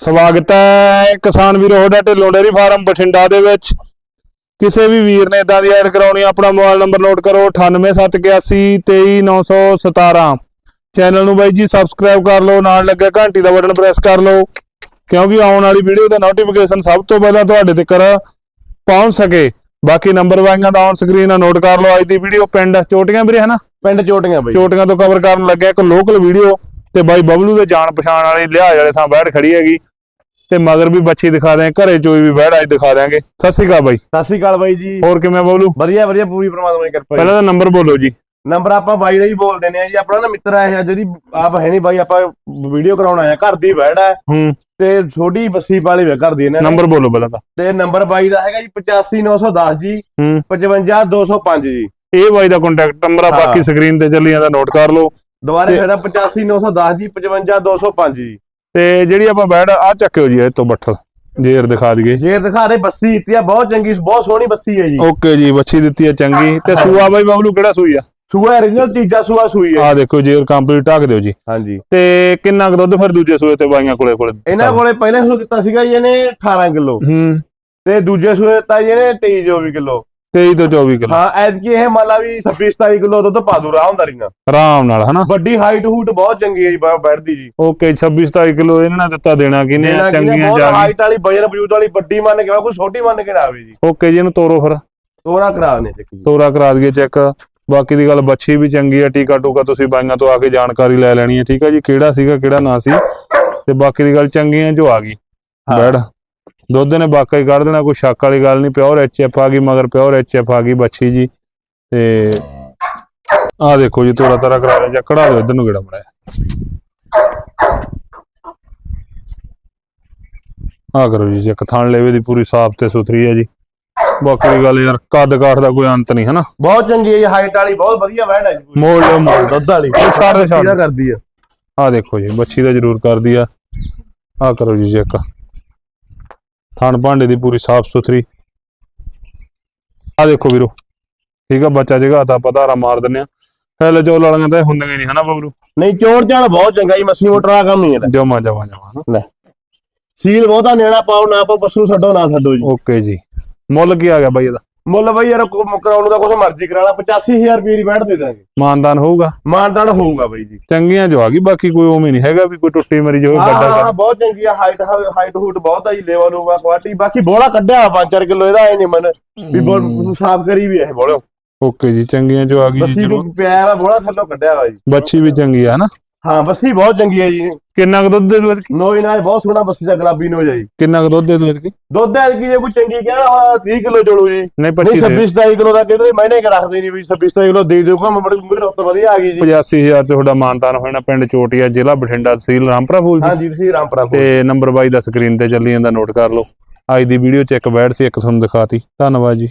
ਸਵਾਗਤ ਹੈ ਕਿਸਾਨ ਵੀਰੋ ਤੁਹਾਡਾ ਢਿੱਲੋਂ ਡੇਅਰੀ ਫਾਰਮ ਬਠਿੰਡਾ ਦੇ ਵਿੱਚ। ਕਿਸੇ ਵੀ ਵੀਰ ਨੇ ਇਦਾਂ ਦੀ ਐਡ ਕਰਾਉਣੀ ਆਪਣਾ ਮੋਬਾਈਲ ਨੰਬਰ ਨੋਟ ਕਰੋ 9871823917 ਚੈਨਲ ਨੂੰ ਬਾਈ ਜੀ ਸਬਸਕ੍ਰਾਈਬ ਕਰ ਲਓ ਨਾਲ ਲੱਗਿਆ ਘੰਟੀ ਦਾ ਬਟਨ ਪ੍ਰੈਸ ਕਰ ਲਓ ਕਿਉਂਕਿ ਆਉਣ ਵਾਲੀ ਵੀਡੀਓ ਦਾ ਨੋਟੀਫਿਕੇਸ਼ਨ ਸਭ ਤੋਂ ਪਹਿਲਾਂ ਤੁਹਾਡੇ ਤੱਕ ਪਹੁੰਚ ਸਕੇ। ਬਾਕੀ ਨੰਬਰ ਵਾਈਆਂ ਦਾ ਔਨ ਸਕਰੀਨ ਨੋਟ ਕਰ ਲਓ ਅੱਜ ਦੀ ਵੀਡੀਓ ਪਿੰਡ ਚੋਟੀਆਂ ਵੀਰੇ ਹਨਾ? ਪਿੰਡ ਚੋਟੀਆਂ ਬਈ। ਚੋਟੀਆਂ ਤੋਂ ਕਵਰ ਕਰਨ ਲੱਗਿਆ ਇੱਕ ਲੋਕਲ ਵੀਡੀਓ ਤੇ ਬਾਈ ਬਬਲੂ ਦੇ ਜਾਣ ਪਛਾਣ ਵਾਲੇ ਲਿਹਾਜ਼ ਵਾਲੇ ਥਾਂ ਬੈਠ ਖੜੀ ਹੈਗੀ। ਤੇ ਮਗਰ ਵੀ ਬੱਚੀ ਦਿਖਾ ਦਿਆਂ ਘਰੇ ਚੋਈ ਵੀ ਬੈਠ ਅੱਜ ਦਿਖਾ ਦਿਆਂਗੇ। ਸਤਿ ਸ਼੍ਰੀ ਅਕਾਲ ਬਾਈ। ਸਤਿ ਸ੍ਰੀ ਅਕਾਲ ਬਾਈ ਜੀ। ਹੋਰ ਕਿਵੇਂ ਬਬਲੂ? ਵਧੀਆ ਵਧੀਆ ਪੂਰੀ ਪ੍ਰਮਾਤਮਾ ਦੀ ਕਿਰਪਾ ਪਹਿਲਾਂ ਤਾਂ ਨੰਬਰ ਬੋਲੋ ਜੀ। ਨੰਬਰ ਆਪਾਂ ਬਾਈ ਦਾ ਹੀ ਬੋਲ ਦਿੰਦੇ ਆ ਜੀ। ਆਪਣਾ ਨਾ ਮਿੱਤਰ ਆਇਆ ਜਿਹੜੀ ਆਪ ਹੈ ਨਹੀਂ ਬਾਈ ਆਪਾਂ ਵੀਡੀਓ ਕਰਾਉਣ ਆਇਆ ਘਰ ਦੀ ਬੈੜ ਹੈ। ਹੂੰ। ਤੇ ਛੋਟੀ ਬੱਸੀ ਵਾਲੀ ਵੇ ਘਰ ਦੀ ਇਹਨਾਂ ਨੰਬਰ ਬੋਲੋ ਪਹਿਲਾਂ ਤਾਂ। ਤੇ ਨੰਬਰ ਬਾਈ ਦਾ ਹੈਗਾ ਜੀ 85910 ਜੀ। ਹੂੰ। 55205 ਜੀ। ਇਹ ਬਾਈ ਦਾ ਕੰਟੈਕਟ ਨੰਬਰ ਆ। ਬਾਕੀ ਸਕਰੀਨ ਤੇ ਚੱਲੀ ਜਾਂਦਾ ਨੋਟ ਕਰ ਲਓ। ਦੁਬਾਰੇ ਫਿਰ 85910 ਜੀ 55205 ਜੀ। ਤੇ ਜਿਹੜੀ ਆਪਾਂ ਬੈਠ ਆ ਚੱਕਿਓ ਜੀ ਇਹ ਤੋਂ ਬੱਠਲ। ਜੇਰ ਦਿਖਾ ਦਈਏ। ਜੇ ਦਿਖਾ ਦੇ ਬੱਸੀ ਦਿੱਤੀ ਆ ਬਹੁਤ ਚੰਗੀ ਬਹੁਤ ਸੋਹਣੀ ਬੱਸੀ ਹੈ ਜੀ। ਓਕੇ ਜੀ ਬੱਚੀ ਦਿੱਤੀ ਹੈ ਚੰਗੀ। ਤੇ ਸੂਆ ਬਾਈ ਬਬਲੂ ਕਿਹੜਾ ਸੂਈ ਆ? ਸੂਆ origignal ਤੀਜਾ ਸੂਆ ਸੂਈ ਹੈ। ਆ ਦੇਖੋ ਜੇਰ ਕੰਪਲੀਟ ਢੱਕ ਦਿਓ ਜੀ। ਹਾਂਜੀ। ਤੇ ਕਿੰਨਾ ਕੁ ਦੁੱਧ ਫਿਰ ਦੂਜੇ ਸੂਏ ਤੇ ਬਾਈਆਂ ਕੋਲੇ ਕੋਲੇ? ਇਹਨਾਂ ਕੋਲੇ ਪਹਿਲੇ ਸੂ ਦਿੱਤਾ ਸੀਗਾ ਜੀ ਇਹਨੇ 18 ਕਿਲੋ। ਹੂੰ। ਤੇ ਦੂਜੇ ਸੂਏ ਦਿੱਤਾ ਜੀ ਇਹਨੇ 23 24 ਕਿਲੋ। 23 ਤੋਂ 24 ਕਿਲੋ। ਹਾਂ ਐਤਕੀ ਇਹ ਮੰਨ ਲਾ ਵੀ 26 27 ਕਿਲੋ ਦੁੱਧ ਪਾ ਦੂ ਰਾਮਦਾਰੀ ਨਾਲ ਆਰਾਮ ਨਾਲ ਹਨਾ? ਵੱਡੀ ਹਾਈਟ ਹੂਟ ਬਹੁਤ ਚੰਗੀ ਹੈ ਜੀ ਬੈਠਦੀ ਜੀ। ਓਕੇ 26 27 ਕਿਲੋ ਇਹਨਾਂ ਨੇ ਦਿੱਤਾ ਦੇਣਾ ਕਿਨੇ ਚੰਗੀਆਂ ਬਹੁਤ ਜਾ ਹਾਈਟ ਵਾਲੀ ਬਜਰ ਬਜੂਦ ਵਾਲੀ ਵੱਡੀ ਮੰਨ ਕੇ ਕੋਈ ਛੋਟੀ ਮੰਨ ਕੇ ਨਾ ਆਵੇ ਜੀ। ਓਕੇ ਜੀ ਇਹਨੂੰ ਤੋਰੋ ਫਿਰ। ਤੋਰਾ ਕਰਾ ਨੇ ਚੱਕੀ ਤੋਰਾ ਕਰਾ ਦਈਏ ਚੈੱਕ ਬਾਕੀ ਦੀ ਗੱਲ ਬੱਚੀ ਵੀ ਚੰਗੀ ਹੈ ਟੀਕਾ ਟੂਕਾ ਤੁਸੀਂ ਬਾਈਆਂ ਤੋਂ ਆ ਕੇ ਜਾਣਕਾਰੀ ਲੈ ਲੈਣੀ ਹੈ। ਠੀਕ ਹੈ ਜੀ ਕਿਹੜਾ ਸੀਗਾ ਕਿਹੜਾ ਨਾ ਸੀ। ਤੇ ਬਾਕੀ ਦੀ ਗੱਲ ਚੰਗੀਆਂ ਜੋ ਆ ਗਈ। ਬੈੜ ਦੁੱਧ ਨੇ ਵਾਕਈ ਕੱਢ ਦੇਣਾ ਕੋਈ ਸ਼ੱਕ ਵਾਲੀ ਗੱਲ ਨਹੀਂ ਪਿਓਰ ਐਚਐਫ ਆ ਗਈ ਮਗਰ ਪਿਓਰ ਐਚਐਫ ਆ ਗਈ ਬੱਚੀ ਜੀ। ਤੇ ਆ ਦੇਖੋ ਜੀ ਤੋਰਾ ਤਾਰਾ ਕਰਾ ਜਾਂ ਕਢਾ ਦਿਓ ਇਧਰ ਨੂੰ ਕਿਹੜਾ ਬਣਾਇਆ ਆ ਕਰੋ ਜੀ ਚੈੱਕ ਥਣ ਲੈਵੇ ਦੀ ਪੂਰੀ ਸਾਫ਼ ਤੇ ਸੁਥਰੀ ਹੈ ਜੀ। ਬਾਕੀ ਗੱਲ ਯਾਰ ਕੱਦ ਕਾਠ ਦਾ ਕੋਈ ਅੰਤ ਨਹੀਂ ਹਨਾ? ਬਹੁਤ ਚੰਗੀ ਹੈ ਜੀ ਹਾਈਟ ਵਾਲੀ ਬਹੁਤ ਵਧੀਆ ਬੈਠ ਹੈ ਜੀ। ਮੋੜ ਲਓ ਮੋੜ ਦੁੱਧ ਵਾਲੀ। ਛੱਡ ਦੇ, ਛੱਡ ਕਰਦੀ ਆ ਆ ਦੇਖੋ ਜੀ ਬੱਚੀ ਦਾ ਜ਼ਰੂਰ ਕਰਦੀ ਆ। ਆ ਕਰੋ ਜੀ ਚੈੱਕ ਥਣ ਭਾਂਡੇ ਦੀ ਪੂਰੀ ਸਾਫ਼ ਸੁਥਰੀ। ਆ ਦੇਖੋ ਵੀਰੋ ਠੀਕ ਆ ਬੱਚਾ ਜਗਾ ਤਾਂ ਪਤਾਰਾ ਮਾਰ ਦਿੰਨੇ ਆ ਹੈਲ ਜੋ ਲੜੀਆਂ ਤਾਂ ਹੁੰਦੀਆਂ ਨਹੀਂ ਹਨਾ ਬਬਰੂ ਨਹੀਂ ਚੋਣ ਚਾਣ ਬਹੁਤ ਚੰਗਾ ਜੀ ਮੱਸੀ ਮੋਟਰ ਦਾ ਕੰਮ ਨਹੀਂ ਇਹਦਾ। ਜਮਾ ਜਮਾ ਜਮਾ ਲੈ। ਸੀਲ ਬਹੁਤਾ ਨੇੜਾ ਪਾਓ ਨਾ ਪਾਓ ਪਸ਼ੂ ਛੱਡੋ ਨਾ ਛੱਡੋ ਜੀ। ਓਕੇ ਜੀ। ਮੁੱਲ ਕੀ ਆ ਗਿਆ ਬਾਈ ਇਹਦਾ? ਮੁੱਲ ਬਈ ਯਾਰ ਕੋ- ਕਰਾਉਣ ਦਾ ਕੁਛ ਮਰਜ਼ੀ ਕਰਾ ਲਾ 85000 ਰੁਪਏ ਦੀ ਬੈਠ ਦੇ ਦਾਂਗੇ। ਮਾਨਦਾਨ ਹੋਊਗਾ? ਮਾਨਦਾਨ ਹੋਊਗਾ ਬਈ ਜੀ। ਚੰਗੀਆਂ ਜੋ ਆ ਗਈ ਬਾਕੀ ਕੋਈ ਉਵੇਂ ਨਹੀਂ ਹੈਗਾ ਵੀ ਕੋਈ ਟੁੱਟੀ ਮਰੀ ਜੋ ਗੱਡਾ ਹਾਂ ਕਰ। ਬਹੁਤ ਚੰਗੀ ਆ ਹਾਈਟ ਹਾਈਟ ਹੂਟ ਬਹੁਤ ਆ ਜੀ ਲੈਵਲ ਹੋਊਗਾ ਕੁਆਲਿਟੀ ਬਾਕੀ ਬੋਲਾ ਕੱਢਿਆ 5-4 ਕਿਲੋ ਇਹਦਾ ਐ ਨਹੀਂ ਮਨ ਵੀ ਬੋਲ ਸਾਫ਼ ਕਰੀ ਵੀ ਇਹ ਬੋਲੋ। ਓਕੇ ਜੀ ਚੰਗੀਆਂ ਜੋ ਆ ਗਈ ਜੀ ਬੱਸੀ ਜ਼ਰੂਰ। ਨੂੰ ਪਿਆ ਵਾ ਬੋਲਾ ਥੱਲੋਂ ਕੱਢਿਆ ਵਾ ਜੀ। ਬੱਚੀ ਵੀ ਚੰਗੀ ਆ ਹਨਾ? ਹਾਂ ਬੱਸੀ ਬਹੁਤ ਚੰਗੀ ਹੈ ਜੀ। ਕਿੰਨਾ ਕੁ ਦੁੱਧ ਦੇ ਦੂ ਐਤਕੀ? ਨੋਈ ਨਾਲ ਬਹੁਤ ਸੋਹਣਾ ਬੱਸੀ ਦਾ ਗੁਲਾਬੀ ਨੋ ਜਾਈ ਕਿੰਨਾ ਕੁ ਦੁੱਧ ਦੇ ਦੂ ਐਤਕੀ? ਦੁੱਧ ਐ ਕੀ ਜੇ ਕੋਈ ਚੰਗੀ ਕਹਿੰਦਾ 30 ਕਿਲੋ ਜੋੜੂ ਜੀ। ਨਹੀਂ ਨਹੀਂ 25 26 27 ਕਿਲੋ ਦਾ ਕਿਤੇ ਮਹੀਨੇ ਕ ਰੱਖਦੇ ਨਹੀਂ ਵੀ 26 27 ਕਿਲੋ ਦੇ ਦਿਓ ਮੈਂ ਬੜੀ ਮੇਰੇ ਉੱਤੇ ਵਧੀਆ ਆ ਗਈ ਜੀ। 85000 ਚ ਤੁਹਾਡਾ ਮਾਨਤਾਨ ਹੋਣਾ ਪਿੰਡ ਚੋਟੀਆ ਜ਼ਿਲ੍ਹਾ ਬਠਿੰਡਾ ਤਹਿਸੀਲ ਰਾਮਪੁਰਾ ਫੂਲ ਜੀ। ਹਾਂਜੀ ਤੁਸੀਂ ਰਾਮਪੁਰਾ ਕੋਲ। ਤੇ ਨੰਬਰ 22 ਦਾ ਸਕਰੀਨ ਤੇ ਚੱਲੀ ਜਾਂਦਾ ਨੋਟ ਕਰ ਲਓ। ਅੱਜ ਦੀ ਵੀਡੀਓ ਚ ਇੱਕ ਬੈਡ ਸੀ ਇੱਕ ਤੁਹਾਨੂੰ ਦਿਖਾਤੀ। ਧੰਨਵਾਦ ਜੀ।